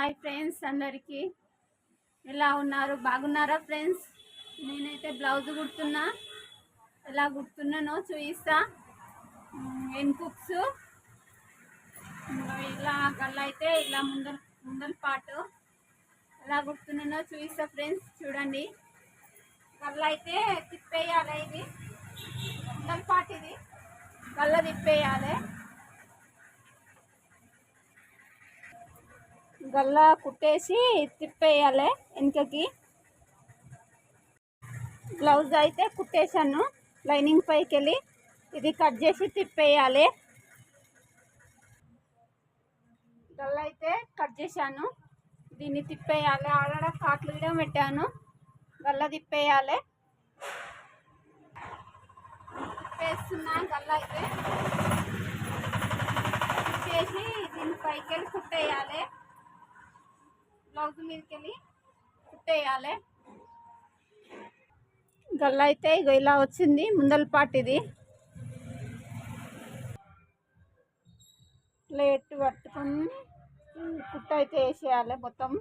Hi friends అందరికీ. ఎలా ఉన్నారు? బాగున్నారా ఫ్రెండ్స్? నేనైతే బ్లౌజ్ కుడుతున్నా. ఎలా కుడుతున్నానో చూపిస్తా. N cooks. ఇలా గల్ల అయితే ఇలా ముందర ముందల పాటు ఎలా కుడుతున్నానో చూపిస్తా ఫ్రెండ్స్. చూడండి. గల్ల అయితే తిప్పేయాలి ఇది. ముందల పాటు ఇది. గల్ల తిప్పేయాలి. గల్లా కుట్టేసి తిప్పేయాలి వెనుకకి. బ్లౌజ్ అయితే కుట్టేశాను. లైనింగ్ పైకి వెళ్ళి ఇది కట్ చేసి తిప్పేయాలి. గల్లా అయితే కట్ చేశాను. దీన్ని తిప్పేయాలి. ఆడ కాట్లు కూడా పెట్టాను. గల్ల తిప్పేయాలి. తిప్పేస్తున్నా గల్లా అయితే. తిప్పేసి దీని పైకి వెళ్ళి కుట్టేయాలి. బ్లౌజ్ మీదకి వెళ్ళి కుట్టేయాలి. గల్ల అయితే ఇగో ఇలా వచ్చింది ముందల పాటు ఇది. ప్లేట్ పట్టుకొని కుట్ట అయితే వేసేయాలి మొత్తం.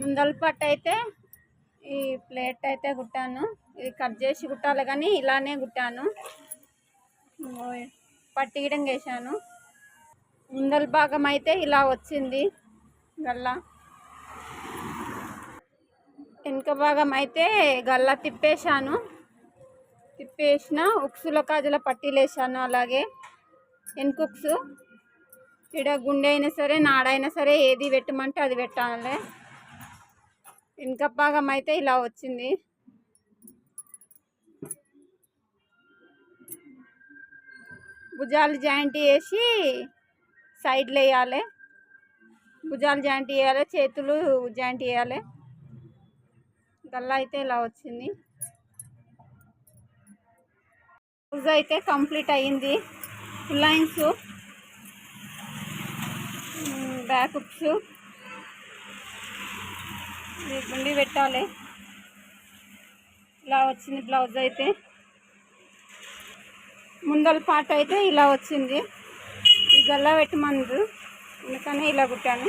ముందల పట్టు అయితే ఈ ప్లేట్ అయితే కుట్టాను. ఇది కట్ చేసి కుట్టాలి కానీ ఇలానే కుట్టాను. పట్టియడం వేసాను ముందల భాగం అయితే ఇలా వచ్చింది. గల్లా. వెనుక భాగం అయితే గల్లా తిప్పేశాను. తిప్పేసిన ఉక్సుల కాజల పట్టీలేసాను అలాగే. వెనుకుక్స్ ఇక్కడ గుండె అయినా సరే నాడైనా సరే ఏది పెట్టమంటే అది పెట్టాలి. వెనుక భాగం అయితే ఇలా వచ్చింది. భుజాలు జాయింట్ వేసి సైడ్లో వేయాలి. భుజాలు జాయింట్ వేయాలి చేతులు జాయింట్ వేయాలి. గల్లా అయితే ఇలా వచ్చింది. బ్లౌజ్ అయితే కంప్లీట్ అయ్యింది. ఫుల్ లైన్స్ బ్యాక్ ఉండి పెట్టాలి. ఇలా వచ్చింది బ్లౌజ్ అయితే. ముందల పాట అయితే ఇలా వచ్చింది. ఇది గల్లా పెట్టమందు అందుకని ఇలా కుట్టాను.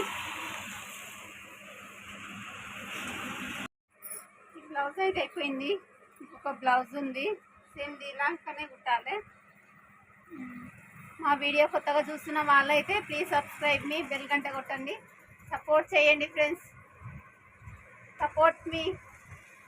ఈ బ్లౌజ్ అయితే అయిపోయింది. ఇంకొక బ్లౌజ్ ఉంది. సేమ్ దీలాకనే కుట్టాలి. మా వీడియో కొత్తగా చూస్తున్న వాళ్ళైతే ప్లీజ్ సబ్స్క్రైబ్ మీ బెల్ గంట కొట్టండి. సపోర్ట్ చేయండి ఫ్రెండ్స్. సపోర్ట్ మీ.